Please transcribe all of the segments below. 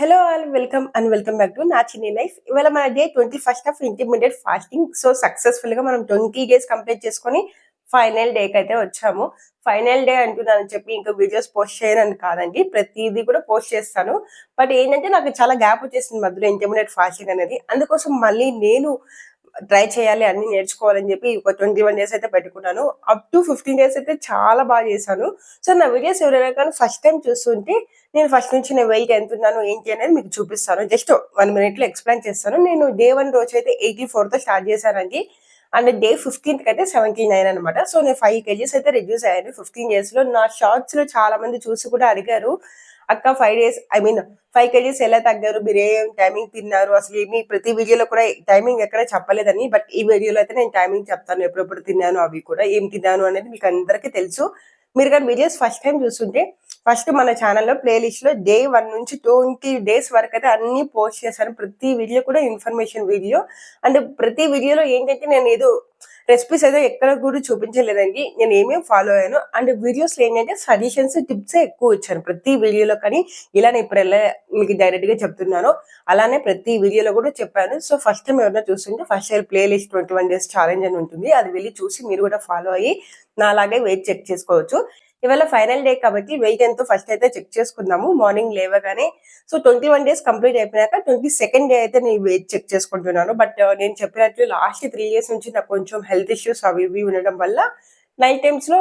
Hello all welcome and welcome back to నా చిన్ని life. ఇవాళ మన day twenty first of intermediate fasting so సక్సెస్ఫుల్గా మనం ట్వంటీ డేస్ కంప్లీట్ చేసుకొని ఫైనల్ డేకి అయితే వచ్చాము. ఫైనల్ డే అంటున్నానని చెప్పి ఇంకా వీడియోస్ పోస్ట్ చేయనని కాదండి. ప్రతిదీ కూడా పోస్ట్ చేస్తాను. బట్ ఏంటంటే నాకు చాలా గ్యాప్ వచ్చేసింది మధ్యలో ఇంటర్మీడియట్ ఫాస్టింగ్ అనేది. అందుకోసం మళ్ళీ నేను ట్రై చేయాలి అన్ని నేర్చుకోవాలని చెప్పి ఒక ట్వంటీ వన్ డేస్ అయితే పెట్టుకున్నాను. అప్ టు ఫిఫ్టీన్ డేస్ అయితే చాలా బాగా చేశాను. సో నా వీడియోస్ ఎవరైనా కానీ ఫస్ట్ టైం చూస్తుంటే నేను ఫస్ట్ నుంచి నేను వెయిట్ ఎంత ఉన్నాను ఏంటి అనేది మీకు చూపిస్తాను. జస్ట్ వన్ మినిట్లో ఎక్స్ప్లెయిన్ చేస్తాను. నేను డే వన్ రోజు అయితే ఎయిటీ ఫోర్తో స్టార్ట్ చేశానండి. అండ్ డే ఫిఫ్టీన్త్ అయితే సెవెంటీ నైన్ అనమాట సో నేను ఫైవ్ కేజీస్ అయితే రిడ్యూస్ అయ్యాను. ఫిఫ్టీన్ డేస్లో నా షార్ట్స్లో చాలా మంది చూసి కూడా అడిగారు. అక్క five days I mean five kgs ఎలా తగ్గారు? మీరు ఏం టైమింగ్ తిన్నారు? అసలు ఏమి ప్రతి వీడియోలో కూడా టైమింగ్ ఎక్కడ చెప్పలేదని బట్ ఈ వీడియోలో అయితే నేను టైమింగ్ చెప్తాను. ఎప్పుడెప్పుడు తిన్నాను అవి కూడా ఏం తిన్నాను అనేది మీకు అందరికీ తెలుసు. మీరు కానీ వీడియోస్ ఫస్ట్ టైం చూస్తుంటే ఫస్ట్ మన ఛానల్లో ప్లేలిస్ట్లో డే వన్ నుంచి ట్వంటీ డేస్ వరకు అయితే అన్ని పోస్ట్ చేశాను. ప్రతి వీడియో కూడా ఇన్ఫర్మేషన్ వీడియో అండ్ ప్రతి వీడియోలో ఏంటంటే నేను ఏదో రెసిపీస్ అయితే ఎక్కడ కూడా చూపించలేదండి. నేను ఏమేమి ఫాలో అయ్యాను అండ్ వీడియోస్ ఏంటంటే సజెషన్స్ టిప్స్ ఎక్కువ ఇచ్చాను ప్రతి వీడియోలో కానీ ఇలా నేను ఇప్పుడు ఎలా మీకు డైరెక్ట్గా చెప్తున్నాను అలానే ప్రతి వీడియోలో కూడా చెప్పాను. సో ఫస్ట్ టైం ఎవరైనా చూస్తుంటే first year playlist twenty one days challenge అని ఉంటుంది. అది వెళ్ళి చూసి మీరు కూడా ఫాలో అయ్యి నాలాగే వెయిట్ చెక్ చేసుకోవచ్చు. ఇవాళ ఫైనల్ డే కాబట్టి వెయిట్ ఎంతో ఫస్ట్ అయితే చెక్ చేసుకుందాము మార్నింగ్ లేవగానే. So twenty one days complete అయిపోయాక ట్వంటీ సెకండ్ డే అయితే నేను వెయిట్ చెక్ చేసుకుంటున్నాను. బట్ నేను చెప్పినట్లు లాస్ట్ త్రీ ఇయర్స్ నుంచి నాకు కొంచెం హెల్త్ ఇష్యూస్ అవి ఇవి ఉండడం వల్ల నైట్ టైమ్స్లో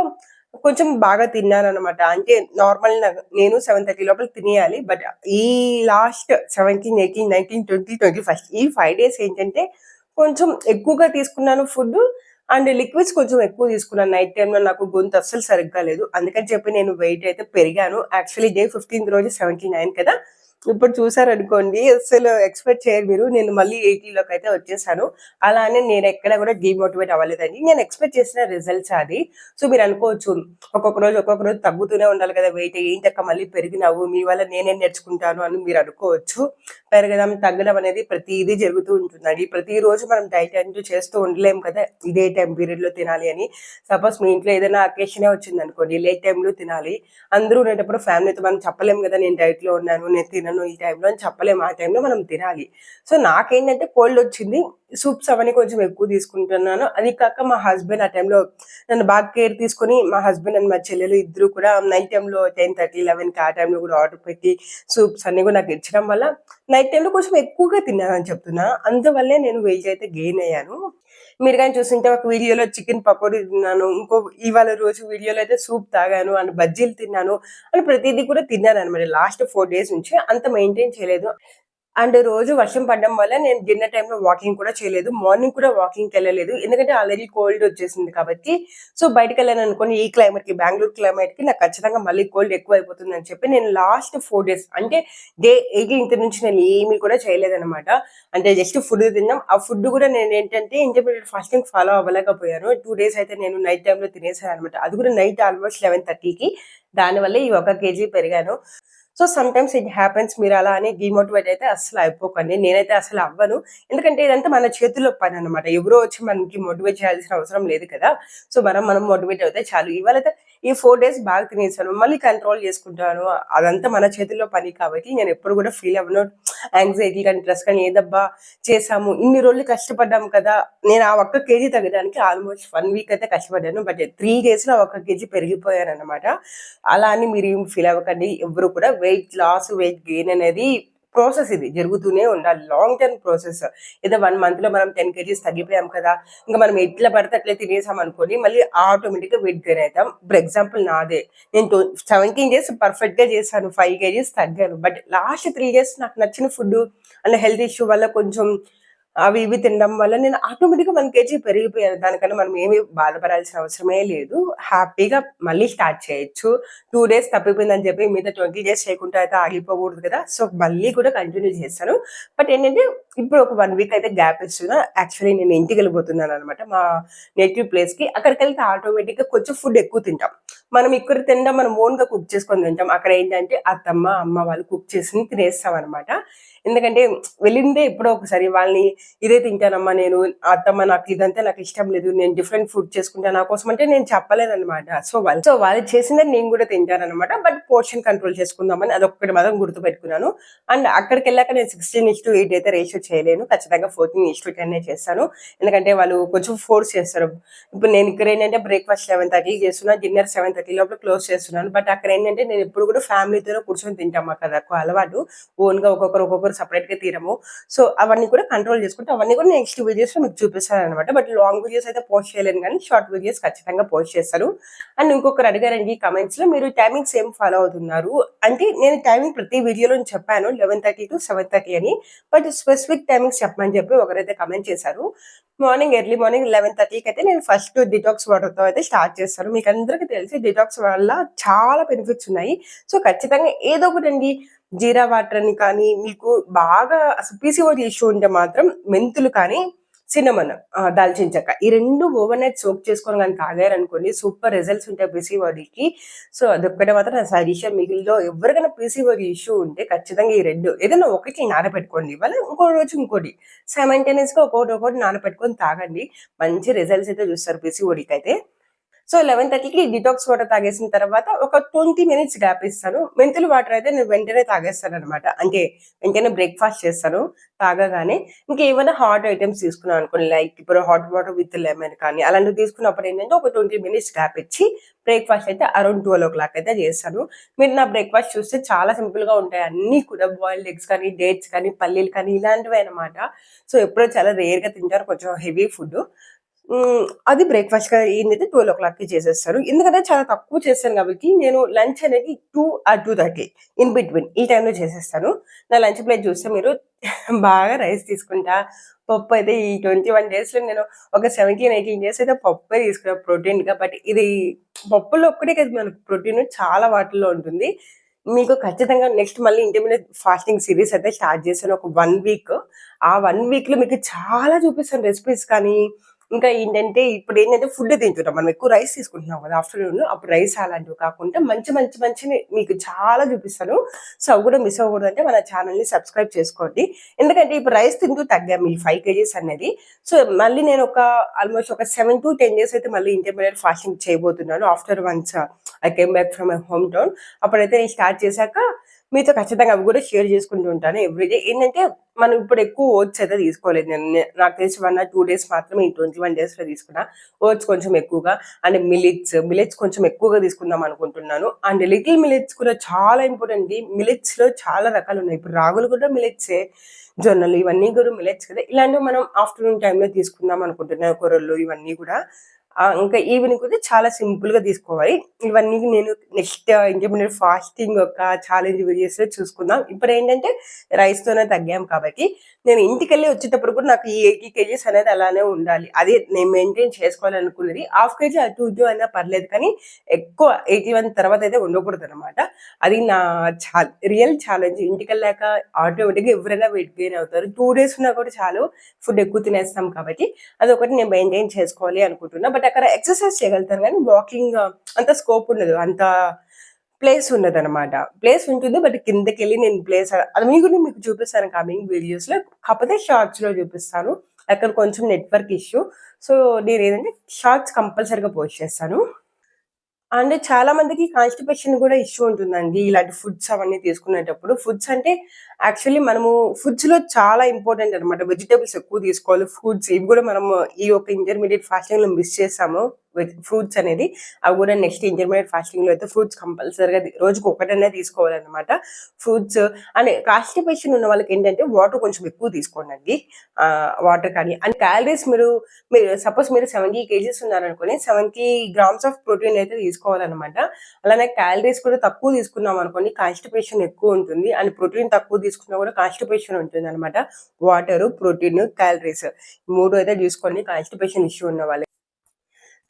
కొంచెం బాగా తిన్నాను అనమాట అంటే నార్మల్ నేను సెవెన్ థర్టీ లోపల తినేయాలి. బట్ ఈ last seventeen eighteen nineteen twenty twenty first ఈ ఫైవ్ డేస్ ఏంటంటే కొంచెం ఎక్కువగా తీసుకున్నాను ఫుడ్ అండ్ లిక్విడ్స్ కొంచెం ఎక్కువ తీసుకున్నాను. నైట్ టైంలో నాకు గొంతు అస్సలు సరిగ్గా లేదు. అందుకని చెప్పి నేను వెయిట్ అయితే పెరిగాను. యాక్చువల్లీ డే ఫిఫ్టీన్త్ రోజు సెవెంటీ నైన్ కదా. ఇప్పుడు చూసారనుకోండి అసలు ఎక్స్పెక్ట్ చేయరు మీరు. నేను మళ్ళీ ఎయిటీలోకి అయితే వచ్చేసాను. అలానే నేను ఎక్కడ కూడా డిమోటివేట్ అవ్వలేదండి. నేను ఎక్స్పెక్ట్ చేసిన రిజల్ట్స్ అది. సో మీరు అనుకోవచ్చు ఒక్కొక్క రోజు ఒక్కొక్క రోజు తగ్గుతూనే ఉండాలి కదా వెయిట్ ఏంటక్క మళ్ళీ పెరిగినావు మీ వల్ల నేనే నేర్చుకుంటాను అని మీరు అనుకోవచ్చు. పెరగడం తగ్గడం అనేది ప్రతిదీ జరుగుతూ ఉంటుందండి. ప్రతిరోజు మనం డైట్ అంటూ చేస్తూ ఉండలేం కదా ఇదే టైం పీరియడ్లో తినాలి అని. సపోజ్ మీ ఇంట్లో ఏదైనా అకేషనే వచ్చింది అనుకోండి లేట్ టైంలో తినాలి. అందరూ ఉండేటప్పుడు ఫ్యామిలీతో మనం చెప్పలేం కదా నేను డైట్లో ఉన్నాను నేను తినను ఈ టైంలో అని చెప్పలేము. ఆ టైంలో మనం తినాలి. సో నాకేంటంటే కోల్డ్ వచ్చింది సూప్స్ అవన్నీ కొంచెం ఎక్కువ తీసుకుంటున్నాను. అది కాక మా హస్బెండ్ ఆ టైంలో నన్ను బాగా కేర్ తీసుకొని మా హస్బెండ్ అండ్ మా చెల్లెలు ఇద్దరు కూడా నైట్ టైంలో టెన్ థర్టీ లెవెన్కి ఆ టైంలో కూడా ఆర్డర్ పెట్టి సూప్స్ అన్ని కూడా నాకు ఇచ్చడం వల్ల నైట్ టైంలో కొంచెం ఎక్కువగా తిన్నానని చెప్తున్నా. అందువల్లే నేను వెయిట్ అయితే గెయిన్ అయ్యాను. మీరు కానీ చూస్తుంటే ఒక వీడియోలో చికెన్ పకోడీ తిన్నాను ఇంకో ఇవాళ రోజు వీడియోలో అయితే సూప్ తాగాను అండ్ బజ్జీలు తిన్నాను అని ప్రతిదీ కూడా తిన్నాను అనమాట. లాస్ట్ ఫోర్ డేస్ నుంచి అంత మెయింటైన్ చేయలేదు. అండ్ రోజు వర్షం పడడం వల్ల నేను డిన్నర్ టైంలో వాకింగ్ కూడా చేయలేదు. మార్నింగ్ కూడా వాకింగ్కి వెళ్ళలేదు. ఎందుకంటే ఆల్రెడీ కోల్డ్ వచ్చేసింది కాబట్టి. సో బయటకు వెళ్ళాను అనుకోని ఈ క్లైమేట్కి బెంగళూరు క్లైమేట్కి నాకు ఖచ్చితంగా మళ్ళీ కోల్డ్ ఎక్కువ అయిపోతుంది అని చెప్పి నేను లాస్ట్ ఫోర్ డేస్ అంటే డే ఎయిటీన్త్ నుంచి నేను ఏమీ కూడా చేయలేదన్నమాట. అంటే జస్ట్ ఫుడ్ తిన్నాం. ఆ ఫుడ్ కూడా నేను ఏంటంటే ఇంటర్మీడియట్ ఫాస్టింగ్ ఫాలో అవ్వలేకపోయాను. టూ డేస్ అయితే నేను నైట్ టైంలో తినేసాను అనమాట అది కూడా నైట్ ఆల్మోస్ట్ లెవెన్ థర్టీకి. దానివల్ల ఈ ఒక కేజీ పెరిగాను. So some times it happens మీరు అలా అని డిమోటివేట్ అయితే అసలు అయిపోకండి. నేనైతే అసలు అవ్వను. ఎందుకంటే ఇదంతా మన చేతుల్లో పని అనమాట ఎవరో వచ్చి మనకి మోటివేట్ చేయాల్సిన అవసరం లేదు కదా. సో మనం మనం మోటివేట్ అయితే చాలు. ఇవాళ ఈ ఫోర్ డేస్ బాగా తినేసాను. మళ్ళీ కంట్రోల్ చేసుకుంటాను. అదంతా మన చేతుల్లో పని కాబట్టి నేను ఎప్పుడు కూడా ఫీల్ అవ్వను. యాంగ్జైటీ కానీ స్ట్రెస్ కానీ ఏదబ్బా చేసాము ఇన్ని రోజులు కష్టపడ్డాం కదా. నేను ఆ ఒక్క కేజీ తగ్గడానికి ఆల్మోస్ట్ వన్ వీక్ అయితే కష్టపడ్డాను. బట్ త్రీ డేస్లో ఒక్క కేజీ పెరిగిపోయాను అనమాట అలా అని మీరు ఏం ఫీల్ అవ్వకండి. ఎవరు కూడా వెయిట్ లాస్ వెయిట్ గెయిన్ అనేది ప్రాసెస్ ఇది జరుగుతూనే ఉండాలి. లాంగ్ టర్మ్ ప్రాసెస్ ఏదో వన్ మంత్లో మనం టెన్ కేజీస్ తగ్గిపోయాం కదా ఇంకా మనం ఎట్లా పడితే అట్లా తినేసాం అనుకోని మళ్ళీ ఆటోమేటిక్గా వెయిట్ గెయిన్ అవుతాం. ఫర్ ఎగ్జాంపుల్ నాదే. నేను సెవెంటీన్ డేస్ పర్ఫెక్ట్గా చేశాను. ఫైవ్ కేజీస్ తగ్గాను. బట్ లాస్ట్ త్రీ డేస్ నాకు నచ్చిన ఫుడ్ అండ్ హెల్త్ ఇష్యూ వల్ల కొంచెం అవి ఇవి తినడం వల్ల నేను ఆటోమేటిక్గా వన్ కేజీ పెరిగిపోయాను. దానికన్నా మనం ఏమి బాధపడాల్సిన అవసరమే లేదు. హ్యాపీగా మళ్ళీ స్టార్ట్ చేయొచ్చు. టూ డేస్ తప్పిపోయిందని చెప్పి మీద ట్వంటీ డేస్ చేయకుండా అయితే ఆగిపోకూడదు కదా. సో మళ్ళీ కూడా కంటిన్యూ చేస్తాను. బట్ ఏంటంటే ఇప్పుడు ఒక వన్ వీక్ అయితే గ్యాప్ ఇస్తున్నా. యాక్చువల్లీ నేను ఇంటికి వెళ్ళిపోతున్నాను అనమాట మా నేటివ్ ప్లేస్కి. అక్కడికి వెళ్తే ఆటోమేటిక్గా కొంచెం ఫుడ్ ఎక్కువ తింటాం. మనం ఇక్కడ తినడం మనం ఓన్గా కుక్ చేసుకొని తింటాం. అక్కడ ఏంటంటే అత్తమ్మ అమ్మ వాళ్ళు కుక్ చేసి తినేస్తాం అనమాట ఎందుకంటే వెళ్ళిందే ఎప్పుడో ఒకసారి వాళ్ళని ఇదే తింటానమ్మా నేను అత్తమ్మ నాకు ఇదంతా నాకు ఇష్టం లేదు నేను డిఫరెంట్ ఫుడ్ చేసుకుంటా నా కోసం అంటే నేను చెప్పలేదన్నమాట. సో వాళ్ళు సో వాళ్ళు చేసిందని నేను కూడా తింటానన్నమాట. బట్ పోర్షన్ కంట్రోల్ చేసుకుందామని అదొక్కటి మాత్రం గుర్తుపెట్టుకున్నాను. అండ్ అక్కడికి వెళ్ళాక నేను సిక్స్టీన్ ఇస్ టు ఎయిట్ అయితే రేషియో చేయలేను. ఖచ్చితంగా ఫోర్టీన్ ఇస్ టు టెన్ చేస్తాను. ఎందుకంటే వాళ్ళు కొంచెం ఫోర్స్ చేస్తారు. ఇప్పుడు నేను ఇక్కడ ఏంటంటే బ్రేక్ఫాస్ట్ లెవెన్ థర్టీ చేస్తున్నా డిన్నర్ సెవెన్ థర్టీ లోపల క్లోజ్ చేస్తున్నాను. బట్ అక్కడ ఏంటంటే నేను ఎప్పుడు కూడా ఫ్యామిలీతో కూర్చొని తింటాం మాకు అది అలవాటు. ఓన్గా ఒక్కొక్కరు ఒక్కొక్కరు సపరేట్గా తీరము. సో అవన్నీ కూడా కంట్రోల్ చేసుకుంటే అవన్నీ కూడా నెక్స్ట్ వీడియోస్లో మీకు చూపిస్తాను అనమాట బట్ లాంగ్ వీడియోస్ అయితే పోస్ట్ చేయలేను కానీ షార్ట్ వీడియోస్ ఖచ్చితంగా పోస్ట్ చేస్తారు. అండ్ ఇంకొకరు అడిగారండి కమెంట్స్లో మీరు టైమింగ్స్ ఏం ఫాలో అవుతున్నారు? అంటే నేను టైమింగ్ ప్రతి వీడియోలో చెప్పాను eleven thirty to seven thirty అని. బట్ స్పెసిఫిక్ టైమింగ్స్ చెప్పమని చెప్పి ఒకరైతే కమెంట్ చేశారు. మార్నింగ్ ఎర్లీ మార్నింగ్ లెవెన్ థర్టీకి అయితే నేను ఫస్ట్ డిటాక్స్ వాటర్తో అయితే స్టార్ట్ చేస్తాను మీకు అందరికీ తెలిసి డిటాక్స్ వల్ల చాలా బెనిఫిట్స్ ఉన్నాయి. సో ఖచ్చితంగా ఏదో ఒకటి అండి జీరా వాటర్ అని కానీ మీకు బాగా పీసీఓడి ఇష్యూ ఉంటే మాత్రం మెంతులు కానీ సినమన్ దాల్చిన చెక్క ఈ రెండు ఓవర్ నైట్ సోక్ చేసుకొని కానీ తాగారనుకోండి సూపర్ రిజల్ట్స్ ఉంటాయి పీసీఓడికి సో అదొక్కటే మాత్రం నా సజెషన్. మిగిలిలో ఎవరికైనా పీసీఓడి ఇష్యూ ఉంటే ఖచ్చితంగా ఈ రెండు ఏదైనా ఒకటి నానబెట్టుకోండి. ఇవాళ ఇంకో రోజు ఇంకోటి. సైమంటేనియస్ ఒకటి ఒక్కొక్కటి ఒకటి నానబెట్టుకొని తాగండి. మంచి రిజల్ట్స్ అయితే చూస్తారు పీసీఓడికి అయితే సో లెవెన్ థర్టీకి డిటాక్స్ వాటర్ తాగేసిన తర్వాత ఒక ట్వంటీ మినిట్స్ గ్యాప్ ఇస్తాను. మెంతులు వాటర్ అయితే నేను వెంటనే తాగేస్తాను అనమాట అంటే వెంటనే బ్రేక్ఫాస్ట్ చేస్తాను తాగగానే. ఇంకా ఏమైనా హాట్ ఐటమ్స్ తీసుకున్నాను అనుకోండి లైక్ ఇప్పుడు హాట్ వాటర్ విత్ లెమన్ కానీ అలాంటివి తీసుకున్నప్పుడు ఏంటంటే ఒక ట్వంటీ మినిట్స్ గ్యాప్ ఇచ్చి బ్రేక్ఫాస్ట్ అయితే అరౌండ్ ట్వెల్వ్ ఓ క్లాక్ అయితే చేస్తాను. మీరు నా బ్రేక్ఫాస్ట్ చూస్తే చాలా సింపుల్గా ఉంటాయి. అన్ని కూడా బాయిల్డ్ ఎగ్స్ కానీ డేట్స్ కానీ పల్లీలు కానీ ఇలాంటివి అనమాట సో ఎప్పుడో చాలా రేర్గా తింటారు కొంచెం హెవీ ఫుడ్ అది బ్రేక్‌ఫాస్ట్‌గా ఏంటంటే 12:00కి చేసేస్తారు. ఎందుకంటే చాలా తక్కువ చేస్తాను కాబట్టి నేను లంచ్ అనేది టూ ఆర్ 2:30 ఇన్ బిట్వీన్ ఈ టైంలో చేసేస్తాను. నా లంచ్ ప్లేట్ చూస్తే మీరు బాగా రైస్ తీసుకుంటా. పప్పు అయితే ఈ 21 డేస్‌లో నేను ఒక 17, 18 డేస్ అయితే పప్పే తీసుకున్నా ప్రోటీన్‌గా. బట్ ఇది పప్పులో ఒక్కటే కదా మనకు ప్రోటీన్ చాలా వాటిల్లో ఉంటుంది. మీకు ఖచ్చితంగా నెక్స్ట్ మళ్ళీ ఇంటర్మీడియట్ ఫాస్టింగ్ సిరీస్ అయితే స్టార్ట్ చేశాను. ఒక వన్ వీక్. ఆ వన్ వీక్‌లో మీకు చాలా చూపిస్తాను రెసిపీస్ కానీ ఇంకా ఏంటంటే ఇప్పుడు ఏంటంటే ఫుడ్ తింటున్నాం మనం ఎక్కువ రైస్ తీసుకుంటున్నాం కదా ఆఫ్టర్నూన్ అప్పుడు రైస్ అలాంటివి కాకుండా మంచి మంచి మంచిని మీకు చాలా చూపిస్తాను. సో అవి కూడా మిస్ అవ్వకూడదు అంటే మన ఛానల్ని సబ్స్క్రైబ్ చేసుకోండి. ఎందుకంటే ఇప్పుడు రైస్ తింటూ తగ్గాం ఈ ఫైవ్ కేజీస్ అనేది. సో మళ్ళీ నేను ఒక ఆల్మోస్ట్ ఒక సెవెన్ టు టెన్ డేస్ అయితే మళ్ళీ ఇంటర్మీడియట్ ఫాస్టింగ్ చేయబోతున్నాను. After once I came back from my hometown అప్పుడైతే నేను స్టార్ట్ చేశాక మీతో ఖచ్చితంగా అవి కూడా షేర్ చేసుకుంటూ ఉంటాను ఎవ్రీడే. ఏంటంటే మనం ఇప్పుడు ఎక్కువ ఓట్స్ అయితే తీసుకోలేదు. నేను నాకు తెలిసి వన్ టూ డేస్ మాత్రమే ఈ ట్వంటీ వన్ డేస్లో తీసుకున్నా. ఓట్స్ కొంచెం ఎక్కువగా అండ్ మిలిట్స్ మిలిట్స్ కొంచెం ఎక్కువగా తీసుకుందాం అనుకుంటున్నాను. అండ్ లిటిల్ మిలిట్స్ కూడా చాలా ఇంపార్టెంట్. మిలిట్స్లో చాలా రకాలు ఉన్నాయి. ఇప్పుడు రాగులు కూడా మిలిట్సే జొన్నలు ఇవన్నీ కూడా మిలెట్స్ కదా. ఇలాంటివి మనం ఆఫ్టర్నూన్ టైంలో తీసుకుందాం అనుకుంటున్నాను. కూరలు ఇవన్నీ కూడా. ఇంకా ఈవినింగ్ కూడా చాలా సింపుల్గా తీసుకోవాలి. ఇవన్నీ నేను నెక్స్ట్ ఇంటర్మీడియట్ ఫాస్టింగ్ ఒక ఛాలెంజ్ వీడియోస్లో చూసుకుందాం. ఇప్పుడు ఏంటంటే రైస్ తోనే తగ్గాం కాబట్టి నేను ఇంటికి వెళ్ళి వచ్చేటప్పుడు కూడా నాకు ఈ ఎయిటీ కేజీస్ అనేది అలానే ఉండాలి. అది నేను మెయింటైన్ చేసుకోవాలనుకున్నది. హాఫ్ కేజీ అటు ఇటు అయినా పర్లేదు కానీ ఎక్కువ ఎయిటీ వన్ తర్వాత అయితే ఉండకూడదు అనమాట అది నా చా రియల్ ఛాలెంజ్ ఇంటికి వెళ్ళాక ఆటోమేటిక్గా ఎవరైనా వెయిట్ గెయిన్ అవుతారు. టూ డేస్ ఉన్నా కూడా చాలు ఫుడ్ ఎక్కువ తినేస్తాం కాబట్టి అది ఒకటి నేను మెయింటైన్ చేసుకోవాలి అనుకుంటున్నా. బట్ అక్కడ ఎక్సర్సైజ్ చేయగలుగుతాను కానీ వాకింగ్ uh, అంత స్కోప్ ఉండదు. అంత ప్లేస్ ఉండదు అనమాట ప్లేస్ ఉంటుంది బట్ కిందకి వెళ్ళి నేను ప్లేస్ అది మీ కూడా మీకు చూపిస్తాను కమింగ్ వీడియోస్లో. కాకపోతే షార్ట్స్లో చూపిస్తాను. అక్కడ కొంచెం నెట్వర్క్ ఇష్యూ సో నేను ఏంటంటే షార్ట్స్ కంపల్సరీగా పోస్ట్ చేస్తాను. అండ్ చాలా మందికి కాన్స్టిపేషన్ కూడా ఇష్యూ ఉంటుందండి. ఇలాంటి ఫుడ్స్ అవన్నీ తీసుకునేటప్పుడు. ఫుడ్స్ అంటే యాక్చువల్లీ మనము ఫుడ్స్లో చాలా ఇంపార్టెంట్ అనమాట వెజిటేబుల్స్ ఎక్కువ తీసుకోవాలి. ఫ్రూట్స్ ఇవి కూడా మనము ఈ యొక్క ఇంటర్మీడియట్ ఫాస్టింగ్లో మిస్ చేసాము. ఫ్రూట్స్ అనేది అవి కూడా నెక్స్ట్ ఇంటర్మీడియట్ ఫాస్టింగ్లో అయితే ఫ్రూట్స్ కంపల్సరీగా రోజుకి ఒకటనే తీసుకోవాలన్నమాట. ఫ్రూట్స్ అండ్ కాన్స్టిపేషన్ ఉన్న వాళ్ళకి ఏంటంటే వాటర్ కొంచెం ఎక్కువ తీసుకోండి వాటర్ కానీ అండ్ క్యాలరీస్ మీరు మీరు సపోజ్ మీరు సెవెంటీ కేజీస్ ఉన్నారనుకోని సెవెంటీ గ్రామ్స్ ఆఫ్ ప్రోటీన్ అయితే తీసుకోవాలన్నమాట. అలానే క్యాలరీస్ కూడా తక్కువ తీసుకున్నాం అనుకోండి కాన్స్టిపేషన్ ఎక్కువ ఉంటుంది. అండ్ ప్రోటీన్ తక్కువ తీసుకున్నా కూడా కాన్స్టిపేషన్ ఉంటుంది అనమాట వాటర్ ప్రోటీన్ క్యాలరీస్ మూడు అయితే తీసుకోండి కాన్స్టిపేషన్ ఇష్యూ ఉన్న వాళ్ళకి.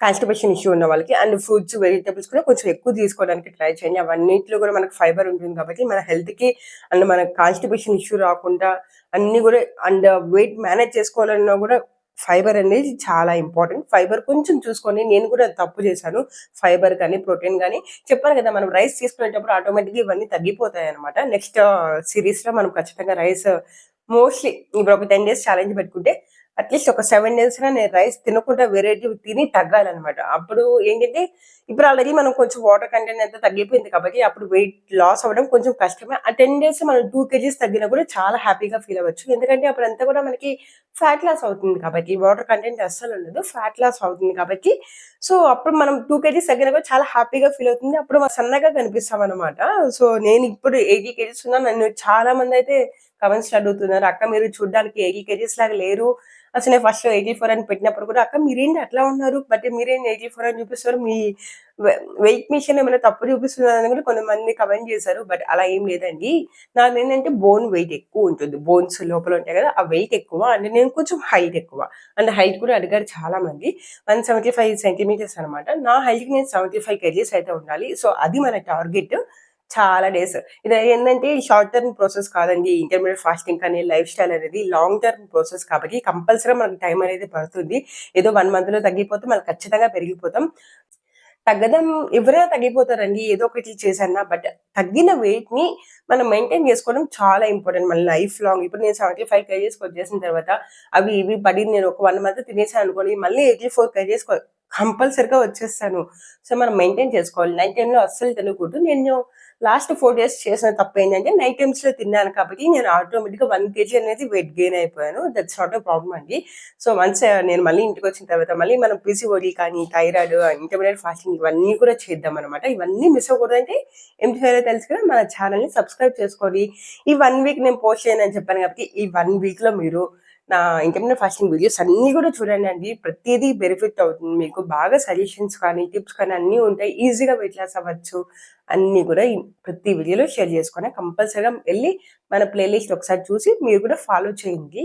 కాన్స్టిపేషన్ ఇష్యూ ఉన్న వాళ్ళకి అండ్ ఫ్రూట్స్ వెజిటబుల్స్ కూడా కొంచెం ఎక్కువ తీసుకోవడానికి ట్రై చేయండి. అవన్నిటిలో కూడా మనకు ఫైబర్ ఉంటుంది కాబట్టి మన హెల్త్కి కి అండ్ మన కాన్స్టిపేషన్ ఇష్యూ రాకుండా అన్ని కూడా అండ్ వెయిట్ మేనేజ్ చేసుకోవాలన్నా కూడా ఫైబర్ అనేది చాలా ఇంపార్టెంట్. ఫైబర్ కొంచెం చూసుకొని నేను కూడా తప్పు చేశాను. ఫైబర్ కానీ ప్రోటీన్ కానీ చెప్పాను కదా మనం రైస్ తీసుకునేటప్పుడు ఆటోమేటిక్గా ఇవన్నీ తగ్గిపోతాయి అనమాట నెక్స్ట్ సిరీస్లో మనం ఖచ్చితంగా రైస్ మోస్ట్లీ ఇప్పుడు ఒక టెన్ డేస్ ఛాలెంజ్ పెట్టుకుంటే అట్లీస్ట్ ఒక సెవెన్ డేస్ నేను రైస్ తినకుండా వెరైటీ తిని తగ్గాలన్నమాట. అప్పుడు ఏంటంటే ఇప్పుడు ఆల్రెడీ మనం కొంచెం వాటర్ కంటెంట్ అంతా తగ్గిపోయింది కాబట్టి అప్పుడు వెయిట్ లాస్ అవ్వడం కొంచెం కష్టమే. ఆ టెన్ డేస్ మనం టూ కేజీస్ తగ్గినా కూడా చాలా హ్యాపీగా ఫీల్ అవ్వచ్చు. ఎందుకంటే అప్పుడు అంతా కూడా మనకి ఫ్యాట్ లాస్ అవుతుంది కాబట్టి వాటర్ కంటెంట్ అస్సలు ఉండదు ఫ్యాట్ లాస్ అవుతుంది కాబట్టి. సో అప్పుడు మనం టూ కేజీస్ తగ్గినా కూడా చాలా హ్యాపీగా ఫీల్ అవుతుంది. అప్పుడు మా సన్నగా కనిపిస్తాం అనమాట సో నేను ఇప్పుడు ఎయిటీ కేజీస్ ఉన్నా నన్ను చాలా మంది అయితే కమెంట్స్ అడుగుతున్నారు అక్క మీరు చూడడానికి ఎయిటీ కేజీస్ లాగా లేరు. అసలు నేను ఫస్ట్ ఎయిటీ ఫోర్ అని పెట్టినప్పుడు కూడా అక్క మీరేంటి అట్లా ఉన్నారు? బట్ మీరేంటి ఎయిటీ ఫోర్ అని చూపిస్తారు మీ వెయిట్ మిషన్ ఏమైనా తప్పు చూపిస్తున్నారని కూడా కొంతమంది కమెంట్ చేశారు. బట్ అలా ఏం లేదండి. నాది ఏంటంటే బోన్ వెయిట్ ఎక్కువ ఉంటుంది. బోన్స్ లోపల ఉంటాయి కదా ఆ వెయిట్ ఎక్కువ. అంటే నేను కొంచెం హైట్ ఎక్కువ. అండ్ హైట్ కూడా అడిగారు చాలా మంది వన్ సెవెంటీ ఫైవ్ సెంటీమీటర్స్ అనమాట. నా హైట్కి నేను సెవెంటీ ఫైవ్ కేజీస్ అయితే ఉండాలి. సో అది మన టార్గెట్ చాలా డేస్ ఇది ఏంటంటే షార్ట్ టర్మ్ ప్రాసెస్ కాదండి. ఇంటర్మీడియట్ ఫాస్టింగ్ కానీ లైఫ్ స్టైల్ అనేది లాంగ్ టర్మ్ ప్రాసెస్ కాబట్టి కంపల్సరీ మనకు టైం అనేది పడుతుంది. ఏదో వన్ మంత్లో తగ్గిపోతే మనం ఖచ్చితంగా పెరిగిపోతాం. తగ్గడం ఎవరైనా తగ్గిపోతారండి. ఏదో ఒకటి చేశానా బట్ తగ్గిన వెయిట్ని మనం మెయింటైన్ చేసుకోవడం చాలా ఇంపార్టెంట్ మన లైఫ్ లాంగ్ ఇప్పుడు నేను సెవెంటీ ఫైవ్ కేజీస్కి వచ్చేసిన తర్వాత అవి ఇవి పడి నేను ఒక వన్ మంత్ తినేసాను అనుకోండి మళ్ళీ ఎయిటీ ఫోర్ కేజీస్ కంపల్సరిగా వచ్చేస్తాను. సో మనం మెయింటైన్ చేసుకోవాలి. నైట్ టైంలో అస్సలు తినకూడదు. నేను లాస్ట్ ఫోర్ డేస్ చేసిన తప్పు ఏంటంటే నైట్ టైమ్స్లో తిన్నాను కాబట్టి నేను ఆటోమేటిక్గా వన్ కేజీ అనేది వెయిట్ గెయిన్ అయిపోయాను. దట్స్ నాట్ ఎ ప్రాబ్లం అండి. సో వన్స్ నేను మళ్ళీ ఇంటికి వచ్చిన తర్వాత మళ్ళీ మనం పీసీఓడి కానీ థైరాయిడ్ ఇంటర్మీడియట్ ఫాస్టింగ్ ఇవన్నీ కూడా చేద్దాం అనమాట ఇవన్నీ మిస్ అవ్వకూడదంటే ఏం చేయాలో తెలుసు కదా మన ఛానల్ని సబ్స్క్రైబ్ చేసుకోండి. ఈ వన్ వీక్ నేను పోస్ట్ చేయను అని చెప్పాను కాబట్టి ఈ వన్ వీక్లో మీరు నా ఇంకేమైనా ఫాస్టింగ్ వీడియోస్ అన్ని కూడా చూడండి అండి. ప్రతిదీ బెనిఫిట్ అవుతుంది మీకు. బాగా సజెషన్స్ కానీ టిప్స్ కానీ అన్నీ ఉంటాయి. ఈజీగా వెయిట్ లాస్ అవ్వచ్చు. అన్ని కూడా ప్రతి వీడియోలో షేర్ చేసుకొని కంపల్సరీగా వెళ్ళి మన ప్లేలిస్ట్ ఒకసారి చూసి మీరు కూడా ఫాలో చేయండి.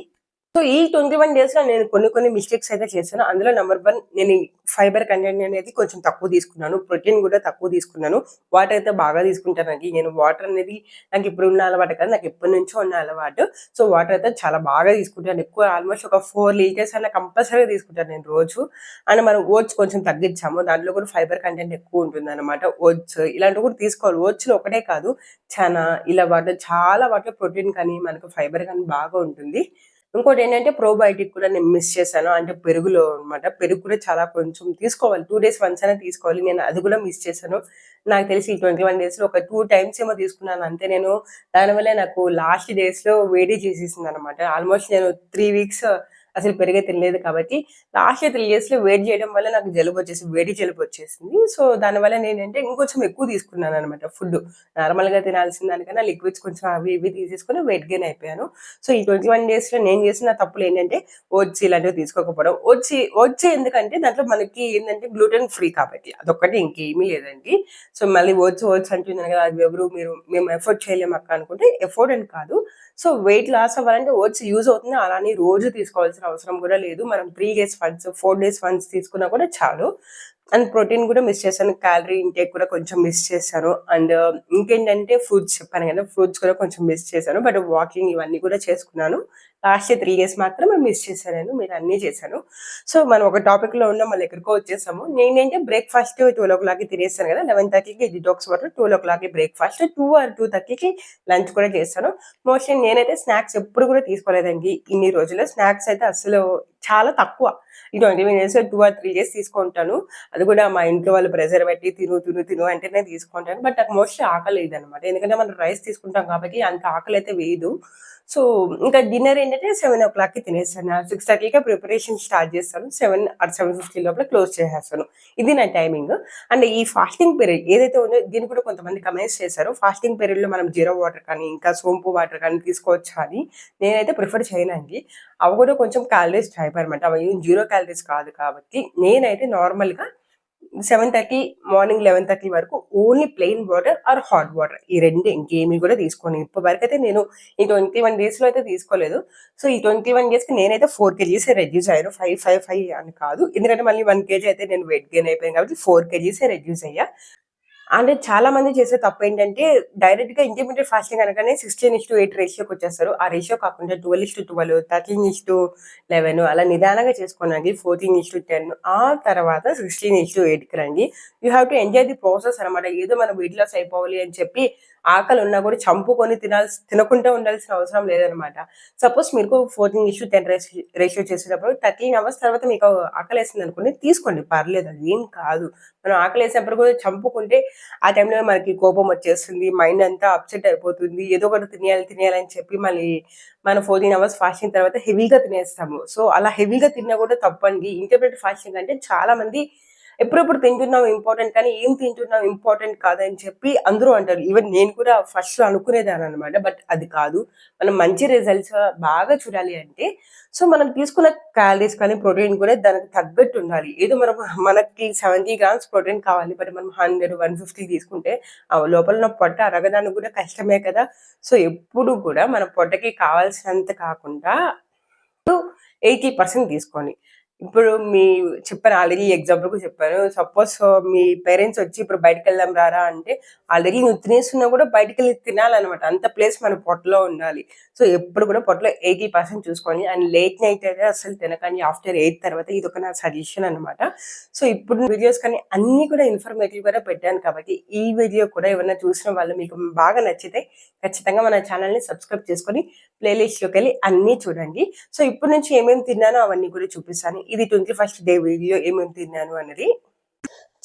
సో ఈ ట్వంటీ వన్ డేస్లో నేను కొన్ని కొన్ని మిస్టేక్స్ అయితే చేశాను. అందులో నెంబర్ వన్ నేను ఫైబర్ కంటెంట్ అనేది కొంచెం తక్కువ తీసుకున్నాను. ప్రోటీన్ కూడా తక్కువ తీసుకున్నాను. వాటర్ అయితే బాగా తీసుకుంటానండి నేను వాటర్ అనేది నాకు ఇప్పుడు ఉన్న అలవాటు కాదు. నాకు ఎప్పటి నుంచో ఉన్న అలవాటు. సో వాటర్ అయితే చాలా బాగా తీసుకుంటాను. ఎక్కువ ఆల్మోస్ట్ ఒక ఫోర్ లీటర్స్ అన్న కంపల్సరీగా తీసుకుంటాను నేను రోజు. అండ్ మనం ఓట్స్ కొంచెం తగ్గించాము. దాంట్లో కూడా ఫైబర్ కంటెంట్ ఎక్కువ ఉంటుంది అనమాట ఓట్స్ ఇలాంటివి కూడా తీసుకోవాలి. ఓట్స్లో ఒకటే కాదు. చాలా ఇలా వాటర్ చాలా వాటిలో ప్రోటీన్ కానీ మనకు ఫైబర్ కానీ బాగా ఉంటుంది. ఇంకోటి ఏంటంటే ప్రోబయోటిక్ కూడా నేను మిస్ చేశాను. అంటే పెరుగులో అనమాట పెరుగు కూడా చాలా కొంచెం తీసుకోవాలి. టూ డేస్ వన్స్ అయినా తీసుకోవాలి. నేను అది కూడా మిస్ చేశాను. నాకు తెలిసి ట్వంటీ వన్ డేస్లో ఒక టూ టైమ్స్ ఏమో తీసుకున్నాను. అంతే నేను దానివల్ల నాకు లాస్ట్ డేస్లో వేడి చేసేసింది అనమాట ఆల్మోస్ట్ నేను త్రీ వీక్స్ అసలు పెరిగే తినలేదు కాబట్టి లాస్ట్ త్రీ ఇయర్స్లో వెయిట్ చేయడం వల్ల నాకు జలుబు వచ్చేసి వేడి జలుబు వచ్చేసింది. సో దానివల్ల నేనంటే ఇంకొంచెం ఎక్కువ తీసుకున్నాను అనమాట ఫుడ్ నార్మల్గా తినాల్సిన దానికన్నా లిక్విడ్స్ కొంచెం అవి ఇవి తీసేసుకుని వెయిట్ గెయిన్ అయిపోయాను. సో ఈ ట్వంటీ వన్ డేస్లో నేను చేసిన తప్పులు ఏంటంటే ఓట్స్ ఇలాంటివి తీసుకోకపోవడం. వచ్చి వచ్చి ఎందుకంటే దాంట్లో మనకి ఏంటంటే గ్లూటెన్ ఫ్రీ కాబట్టి అదొక్కటి ఇంకేమీ లేదండి. సో మళ్ళీ ఓట్స్ ఓట్స్ అంటున్నాను కదా అది ఎవరు మీరు మేము ఎఫోర్డ్ చేయలేము అక్క అనుకుంటే ఎఫోర్డ్ అని కాదు. సో వెయిట్ లాస్ అవ్వాలంటే ఓట్స్ యూజ్ అవుతుంది. అలానే రోజు తీసుకోవాల్సిన అవసరం కూడా లేదు. మనం త్రీ డేస్ ఫండ్స్ ఫోర్ డేస్ ఫండ్స్ తీసుకున్నా కూడా చాలు. అండ్ ప్రోటీన్ కూడా మిస్ చేశాను. క్యాలరీ ఇంటేక్ కూడా కొంచెం మిస్ చేశాను. అండ్ um, ఇంకేంటంటే ఫ్రూట్స్ చెప్పాను కదా ఫ్రూట్స్ కూడా కొంచెం మిస్ చేశాను. బట్ వాకింగ్ ఇవన్నీ కూడా చేసుకున్నాను. లాస్ట్ త్రీ డేస్ మాత్రమే మిస్ చేశాను మీరు అన్నీ చేశాను. సో మనం ఒక టాపిక్లో ఉన్నాం మళ్ళీ ఎక్కడికో వచ్చేసాము. నేనేంటే బ్రేక్ఫాస్ట్ ట్వెల్వ్ ఓ క్లాక్కి తినేస్తాను కదా లెవెన్ థర్టీకి డిటాక్స్ వాటర్ ట్వెల్వ్ ఓ క్లాక్కి బ్రేక్ఫాస్ట్ టూ ఆర్ టూ థర్టీకి లంచ్ కూడా చేస్తాను. మోస్ట్లీ నేనైతే స్నాక్స్ ఎప్పుడు కూడా తీసుకోలేదండి. ఇన్ని రోజుల్లో స్నాక్స్ అయితే అసలు చాలా తక్కువ. ఈ twenty minutes two or three days తీసుకుంటాను. అది కూడా మా ఇంట్లో వాళ్ళు ప్రెజర్ పెట్టి తిను తిను తిను అంటేనే తీసుకుంటాను. బట్ నాకు మోస్ట్లీ ఆకలి అనమాట ఎందుకంటే మనం రైస్ తీసుకుంటాం కాబట్టి అంత ఆకలి అయితే వేయదు. సో ఇంకా డిన్నర్ ఏంటంటే సెవెన్ ఓ క్లాక్కి తినేస్తాను. సిక్స్ థర్టీకి ప్రిపరేషన్ స్టార్ట్ చేస్తాను. సెవెన్ ఆర్ సెవెన్ ఫిఫ్టీ లోపల క్లోజ్ చేసేస్తాను. ఇది నా టైమింగ్ అండ్ ఈ ఫాస్టింగ్ పీరియడ్ ఏదైతే ఉందో దీన్ని కూడా కొంతమంది కమెంట్స్ చేశారు. ఫాస్టింగ్ పీరియడ్లో మనం జీరో వాటర్ కానీ ఇంకా సోంపు వాటర్ కానీ తీసుకోవచ్చు అని నేనైతే ప్రిఫర్ చేయనండి అవి కూడా కొంచెం క్యాలరీస్ టైప్ అనమాట అవి జీరో క్యాలరీస్ కాదు కాబట్టి నేనైతే నార్మల్గా seven thirty morning eleven thirty వరకు only plain water or hot water ఈ రెండు ఇంకేమీ కూడా తీసుకోను. ఇప్పటి వరకు అయితే నేను ఈ ట్వంటీ వన్ డేస్లో అయితే తీసుకోలేదు. సో ఈ ట్వంటీ వన్ డేస్కి నేనైతే ఫోర్ కేజీస్ రెడ్యూస్ అయ్యాను. ఫైవ్ ఫైవ్ ఫైవ్ అని కాదు. ఎందుకంటే మళ్ళీ వన్ కేజీ అయితే నేను వెయిట్ గెయిన్ అయిపోయాను కాబట్టి ఫోర్ కేజీసే రెడ్యూస్ అయ్యా. అంటే చాలా మంది చేసే తప్పు ఏంటంటే డైరెక్ట్గా ఇంటర్మీడియట్ ఫాస్టింగ్ అనగానే సిక్స్టీన్ ఇస్ టు ఎయిట్ రేషియోకి వచ్చేస్తారు. ఆ రేషియో కాకుండా twelve is to twelve thirteen is to eleven అలా నిదానంగా చేసుకోనండి ఫోర్టీన్ ఇస్ టు టెన్ ఆ తర్వాత సిక్స్టీన్ ఇస్ టు ఎయిట్కి రండి. You have to enjoy the process అనమాట ఏదో మనం వెయిట్ లాస్ అయిపోవాలి అని చెప్పి ఆకలి ఉన్నా కూడా చంపుకొని తినాల్సి తినకుండా ఉండాల్సిన అవసరం లేదనమాట సపోజ్ మీకు fourteen is to ten ratio చేసేటప్పుడు థర్టీన్ అవర్స్ తర్వాత మీకు ఆకలి వేసింది అనుకోండి తీసుకోండి పర్లేదు అది ఏం కాదు. మనం ఆకలి వేసినప్పుడు కూడా చంపుకుంటే ఆ టైంలో మనకి కోపం వచ్చేస్తుంది మైండ్ అంతా అప్సెట్ అయిపోతుంది ఏదో ఒకటి తినేయాలి తినేయాలని అని చెప్పి మళ్ళీ మనం ఫోర్టీన్ అవర్స్ ఫాస్టింగ్ తర్వాత హెవీగా తినేస్తాము. సో అలా హెవీగా తిన్నా కూడా తప్పండి. ఇంటర్మీడియట్ ఫాస్టింగ్ అంటే చాలా మంది ఎప్పుడెప్పుడు తింటున్నాం ఇంపార్టెంట్ కానీ ఏం తింటున్నాం ఇంపార్టెంట్ కాదని చెప్పి అందరూ అంటారు. ఈవెన్ నేను కూడా ఫస్ట్ అనుకునేదాన్ని అనమాట బట్ అది కాదు. మనం మంచి రిజల్ట్స్ బాగా చూడాలి అంటే సో మనం తీసుకున్న క్యాలరీస్ కానీ ప్రోటీన్ కూడా దానికి తగ్గట్టు ఉండాలి. ఏదో మనం మనకి సెవెంటీ గ్రామ్స్ ప్రోటీన్ కావాలి. బట్ మనం హండ్రెడ్ వన్ ఫిఫ్టీ తీసుకుంటే ఆ లోపల ఉన్న పొట్ట అరగడానికి కూడా కష్టమే కదా. సో ఎప్పుడు కూడా మన పొట్టకి కావాల్సినంత కాకుండా ఎయిటీ పర్సెంట్ తీసుకోండి ఇప్పుడు మీ చెప్పాను ఆల్రెడీ ఎగ్జాంపుల్ చెప్పాను సపోజ్ మీ పేరెంట్స్ వచ్చి ఇప్పుడు బయటకు వెళ్దాం రారా అంటే ఆల్రెడీ నువ్వు తినేస్తున్నా కూడా బయటకు వెళ్ళి తినాలన్నమాట. అంత ప్లేస్ మన పొట్టలో ఉండాలి. సో ఎప్పుడు కూడా పొట్టలో ఎయిటీ పర్సెంట్ చూసుకోండి. అండ్ లేట్ నైట్ అయితే అసలు తినకండి. ఆఫ్టర్ ఎయిట్ తర్వాత ఇది ఒక నా సజెషన్ అనమాట సో ఇప్పుడు వీడియోస్ కానీ అన్ని కూడా ఇన్ఫర్మేటివ్ కూడా పెట్టాను కాబట్టి ఈ వీడియో కూడా ఏమైనా చూసిన వాళ్ళు మీకు బాగా నచ్చితే ఖచ్చితంగా మన ఛానల్ని సబ్స్క్రైబ్ చేసుకొని ప్లేలిస్ట్లోకి వెళ్ళి అన్నీ చూడండి. సో ఇప్పటి నుంచి ఏమేమి తిన్నానో అవన్నీ కూడా చూపిస్తాను. ఇది ట్వంటీ ఫస్ట్ డే వీడియో ఏమేమి తిన్నాను అన్నది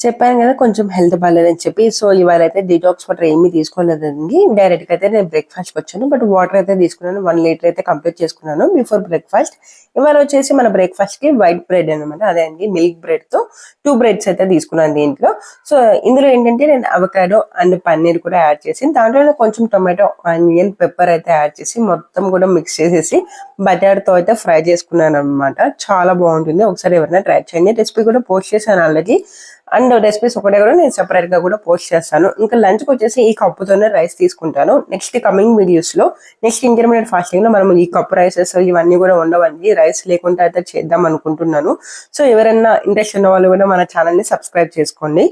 చెప్పాను కదా కొంచెం హెల్త్ బాగాలేదని చెప్పి. సో ఇవాళ అయితే డిటాక్స్ వాటర్ ఏమీ తీసుకోలేదండి. డైరెక్ట్గా అయితే నేను బ్రేక్ఫాస్ట్ వచ్చాను. బట్ వాటర్ అయితే తీసుకున్నాను. వన్ లీటర్ అయితే కంప్లీట్ చేసుకున్నాను బిఫోర్ బ్రేక్ఫాస్ట్ ఇవాళ వచ్చేసి మన బ్రేక్ఫాస్ట్కి వైట్ బ్రెడ్ అనమాట అదే అండి మిల్క్ బ్రెడ్తో టూ బ్రెడ్స్ అయితే తీసుకున్నాను దీంట్లో. సో ఇందులో ఏంటంటే నేను అవకాడో అండ్ పన్నీర్ కూడా యాడ్ చేసి దాంట్లో కొంచెం టొమాటో ఆనియన్ పెప్పర్ అయితే యాడ్ చేసి మొత్తం కూడా మిక్స్ చేసేసి బటర్ అయితే ఫ్రై చేసుకున్నాను అనమాట చాలా బాగుంటుంది. ఒకసారి ఎవరైనా ట్రై చేయండి. రెసిపీ కూడా పోస్ట్ చేశాను ఆల్రెడీ అండ్ రెసిపీస్ ఒకటే కూడా నేను సెపరేట్గా కూడా పోస్ట్ చేస్తాను. ఇంకా లంచ్ వచ్చేసి ఈ కప్పుతోనే రైస్ తీసుకుంటాను. నెక్స్ట్ కమింగ్ వీడియోస్లో నెక్స్ట్ ఇంటర్మీడియట్ ఫాస్టింగ్లో మనం ఈ కప్పు రైసెస్ ఇవన్నీ కూడా ఉండవండి. రైస్ లేకుండా అయితే చేద్దాం అనుకుంటున్నాను. సో ఎవరైనా ఇంట్రెస్ట్ ఉన్న వాళ్ళు కూడా మన ఛానల్ని సబ్స్క్రైబ్ చేసుకోండి.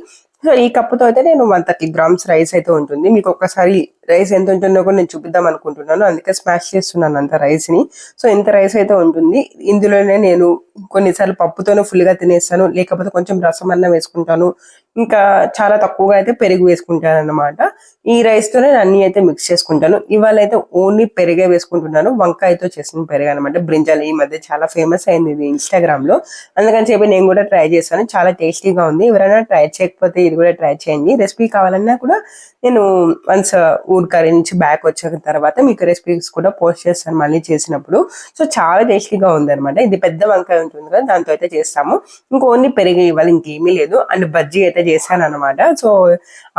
సో ఈ కప్పుతో అయితే నేను వన్ థర్టీ గ్రామ్స్ రైస్ అయితే ఉంటుంది. మీకు ఒకసారి రైస్ ఎంత ఉంటుందో కూడా నేను చూపిద్దాం అనుకుంటున్నాను. అందుకే స్మాష్ చేస్తున్నాను అంత రైస్ని. సో ఇంత రైస్ అయితే ఉంటుంది. ఇందులోనే నేను కొన్నిసార్లు పప్పుతోనే ఫుల్గా తినేస్తాను. లేకపోతే కొంచెం రసం అన్నం వేసుకుంటాను. ఇంకా చాలా తక్కువగా అయితే పెరుగు వేసుకుంటాను అనమాట ఈ రైస్ అన్నీ అన్ని అయితే మిక్స్ చేసుకుంటాను. ఇవాళ అయితే ఓన్లీ పెరిగే వేసుకుంటున్నాను. వంకాయతో చేసిన పెరుగు అనమాట బ్రింజాల్ ఈ మధ్య చాలా ఫేమస్ అయింది ఇది ఇన్స్టాగ్రామ్లో అందుకని చెప్పి నేను కూడా ట్రై చేస్తాను. చాలా టేస్టీగా ఉంది. ఎవరైనా ట్రై చేయకపోతే ఇది కూడా ట్రై చేయండి. రెసిపీ కావాలన్నా కూడా నేను వన్స్ ఫుడ్ కర్రీ నుంచి బ్యాక్ వచ్చిన తర్వాత మీకు రెసిపీస్ కూడా పోస్ట్ చేస్తాను మళ్ళీ చేసినప్పుడు. సో చాలా టేస్టీగా ఉంది అనమాట ఇది పెద్ద వంకాయ ఉంటుంది కదా దాంతో అయితే చేస్తాము. ఇంకా ఓన్లీ పెరిగి ఇవ్వాలి ఇంకేమీ లేదు. అండ్ బజ్జీ అయితే చేశాను అనమాట సో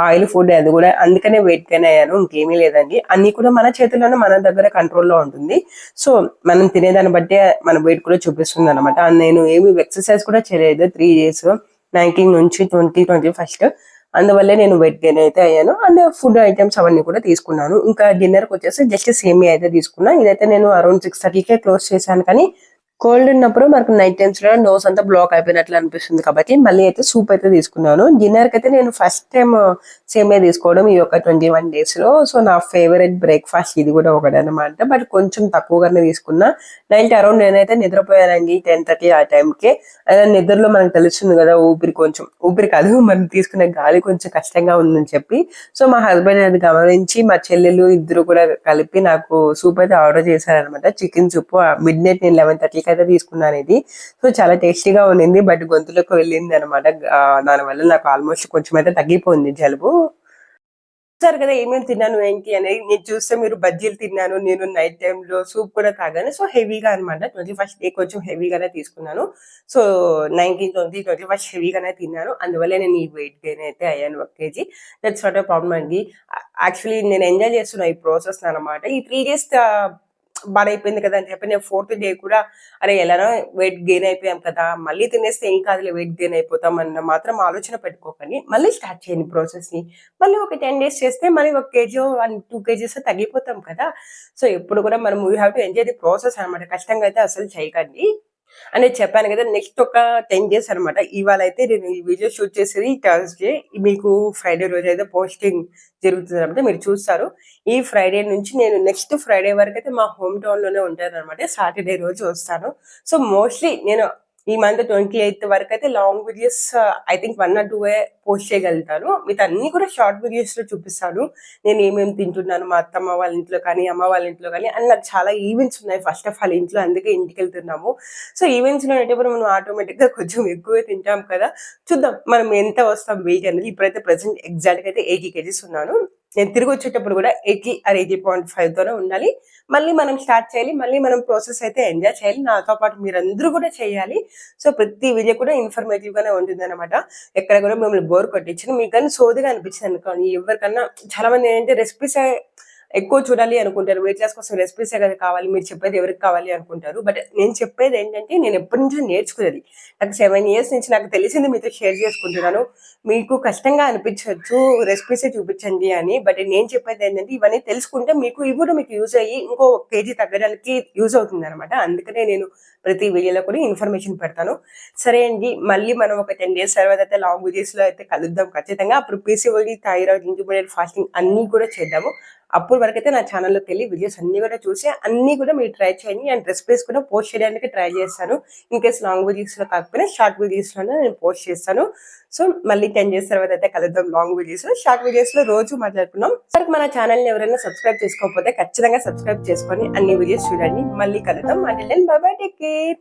ఆయిల్ ఫుడ్ అది కూడా అందుకనే వెయిట్ గెయిన్ అయ్యాను ఇంకేమీ లేదండి. అన్ని కూడా మన చేతుల్లోనే మన దగ్గర కంట్రోల్లో ఉంటుంది. సో మనం తినేదాన్ని బట్టే మన వెయిట్ కూడా చూపిస్తుంది అనమాట నేను ఏమి ఎక్సర్సైజ్ కూడా చేయలేదు. త్రీ డేస్ నైన్టీన్ నుంచి ట్వంటీ ట్వంటీ ఫస్ట్. అందువల్లే నేను వెయిట్ గెయిన్ అయితే అయ్యాను. అండ్ ఫుడ్ ఐటమ్స్ అవన్నీ కూడా తీసుకున్నాను. ఇంకా డిన్నర్కి వచ్చేసి జస్ట్ సేమియా అయితే తీసుకున్నా. ఇదైతే నేను అరౌండ్ సిక్స్ థర్టీకే క్లోజ్ చేశాను కానీ కోల్డ్ ఉన్నప్పుడు మనకు నైట్ టైమ్స్లో నోస్ అంతా బ్లాక్ అయిపోయినట్లు అనిపిస్తుంది కాబట్టి మళ్ళీ అయితే సూప్ అయితే తీసుకున్నాను. డిన్నర్కి అయితే నేను ఫస్ట్ టైం సేమే తీసుకోవడం ఈ యొక్క ట్వంటీ వన్ డేస్లో. సో నా ఫేవరెట్ బ్రేక్ఫాస్ట్ ఇది కూడా ఒకటి అనమాట బట్ కొంచెం తక్కువగానే తీసుకున్నా. నైట్ అరౌండ్ నేనైతే నిద్రపోయానండి టెన్ థర్టీ ఆ టైంకి అయినా నిద్రలో మనకు తెలుస్తుంది కదా ఊపిరి కొంచెం ఊపిరి కాదు మనం తీసుకునే గాలి కొంచెం కష్టంగా ఉందని చెప్పి. సో మా హస్బెండ్ అది గమనించి మా చెల్లెలు ఇద్దరు కూడా కలిపి నాకు సూప్ అయితే ఆర్డర్ చేశారనమాట చికెన్ సూప్ మిడ్ నైట్ నేను లెవెన్ అయితే తీసుకున్నాను ఇది సో చాలా టేస్టీగా ఉండింది. బట్ గొంతులోకి వెళ్ళింది అనమాట దానివల్ల నాకు ఆల్మోస్ట్ కొంచెం అయితే తగ్గిపోయింది జలుబు. చూసారు కదా ఏమేమి తిన్నాను ఏంటి అనేది నేను చూస్తే మీరు బజ్జీలు తిన్నాను నేను నైట్ టైంలో సూప్ కూడా తాగాను. సో హెవీగా అనమాట ట్వంటీ ఫస్ట్ డే కొంచెం హెవీగానే తీసుకున్నాను. So nineteen twenty twenty first హెవీగానే తిన్నాను. అందువల్ల నేను ఈ వెయిట్ గెయిన్ అయితే అయ్యాను ఒక కేజీ. దట్స్ వాట్ ప్రాబ్లం అండి. యాక్చువల్లీ నేను ఎంజాయ్ చేస్తున్నా ఈ ప్రాసెస్ అనమాట ఈ త్రీ డేస్ బాగా అయిపోయింది కదా అని చెప్పి నేను ఫోర్త్ డే కూడా అరే ఎలానో వెయిట్ గెయిన్ అయిపోయాం కదా మళ్ళీ తినేస్తే ఏం కాదులే వెయిట్ గెయిన్ అయిపోతాం అన్న మాత్రం ఆలోచన పెట్టుకోకండి. మళ్ళీ స్టార్ట్ చేయండి ప్రాసెస్ని. మళ్ళీ ఒక టెన్ డేస్ చేస్తే మళ్ళీ ఒక కేజీ వన్ టూ కేజీస్ తగ్గిపోతాం కదా. సో ఎప్పుడు కూడా మనం you have to enjoy the process అనమాట కష్టంగా అయితే అసలు చేయకండి. అనేది చెప్పాను కదా నెక్స్ట్ ఒక టెన్ డేస్ అనమాట ఇవాళ అయితే నేను ఈ వీడియో షూట్ చేసేది థర్స్డే మీకు ఫ్రైడే రోజు అయితే పోస్టింగ్ జరుగుతుంది అనమాట మీరు చూస్తారు. ఈ ఫ్రైడే నుంచి నేను నెక్స్ట్ ఫ్రైడే వరకు అయితే మా హోమ్ టౌన్లోనే ఉంటాను అనమాట సాటర్డే రోజు వస్తాను. సో మోస్ట్లీ నేను ఈ మంత్ ట్వంటీ ఎయిత్ వరకు అయితే long videos I think one or two post చేయగలుగుతాను. మీకు అన్ని కూడా షార్ట్ వీడియోస్లో చూపిస్తాను. నేను ఏమేమి తింటున్నాను మా అత్తమ్మ వాళ్ళ ఇంట్లో కానీ అమ్మ వాళ్ళ ఇంట్లో కానీ అండ్ నాకు చాలా ఈవెంట్స్ ఉన్నాయి. ఫస్ట్ ఆఫ్ ఆల్ ఇంట్లో అందుకే ఇంటికి వెళ్తున్నాము. సో ఈవెంట్స్లో అనేటప్పుడు మనం ఆటోమేటిక్గా కొంచెం ఎక్కువ తింటాం కదా. చూద్దాం మనం ఎంత వస్తాం వెయిట్ అనేది. ఇప్పుడైతే ప్రజెంట్ ఎగ్జాక్ట్ అయితే ఎయిటీ కేజీస్ ఉన్నాను. నేను తిరిగి వచ్చేటప్పుడు కూడా ఎయిటీ ఆర్ ఎయిటీ పాయింట్ ఫైవ్తోనే ఉండాలి. మళ్ళీ మనం స్టార్ట్ చేయాలి. మళ్ళీ మనం ప్రాసెస్ అయితే ఎంజాయ్ చేయాలి. నాతో పాటు మీరందరూ కూడా చేయాలి. సో ప్రతి వీడియో కూడా ఇన్ఫర్మేటివ్ గానే ఉంటుంది అనమాట ఎక్కడ కూడా మిమ్మల్ని బోర్ కొట్టించింది మీకు కానీ సోదిగా అనిపించింది అనుకోండి. ఎవరికన్నా చాలా మంది ఏంటంటే రెసిపీస్ ఎక్కువ చూడాలి అనుకుంటారు. వెయిట్ లాస్ కోసం రెసిపీస్ కదా కావాలి మీరు చెప్పేది ఎవరికి కావాలి అనుకుంటారు. బట్ నేను చెప్పేది ఏంటంటే నేను ఎప్పటి నుంచో నేర్చుకునేది. నాకు సెవెన్ ఇయర్స్ నుంచి నాకు తెలిసింది మీతో షేర్ చేసుకుంటున్నాను. మీకు కష్టంగా అనిపించవచ్చు రెసిపీసే చూపించండి అని. బట్ నేను చెప్పేది ఏంటంటే ఇవన్నీ తెలుసుకుంటే మీకు ఇవి కూడా మీకు యూజ్ అయ్యి ఇంకో కేజీ తగ్గడానికి యూజ్ అవుతుంది అనమాట అందుకనే నేను ప్రతి వీడియోలో కూడా ఇన్ఫర్మేషన్ పెడతాను. సరే అండి మళ్ళీ మనం ఒక టెన్ డేస్ తర్వాత అయితే లాంగ్ వీడియోస్లో అయితే కలుద్దాం ఖచ్చితంగా. అప్పుడు పీసీఓడి థైరాయిడ్ ఇంటిమీడియట్ ఫాస్టింగ్ అన్ని కూడా చేద్దాము. అప్పుడు వరకు అయితే నా ఛానల్లోకి వెళ్ళి వీడియోస్ అన్ని కూడా చూసి అన్ని కూడా మీరు ట్రై చేయండి. అండ్ రెసిపీస్ కూడా పోస్ట్ చేయడానికి ట్రై చేస్తాను. ఇన్ కేస్ లాంగ్ వీడియోస్లో కాకపోయినా షార్ట్ వీడియోస్లో నేను పోస్ట్ చేస్తాను. సో మళ్ళీ టెన్ డేస్ తర్వాత అయితే కలుద్దాం లాంగ్ వీడియోస్లో షార్ట్ వీడియోస్లో రోజు మాట్లాడుకున్నాం సరే మన ఛానల్ని ఎవరైనా సబ్స్క్రైబ్ చేసుకోకపోతే ఖచ్చితంగా సబ్స్క్రైబ్ చేసుకొని అన్ని వీడియోస్ చూడండి. మళ్ళీ కలుద్దాం. అంటే బై టేక్ కేర్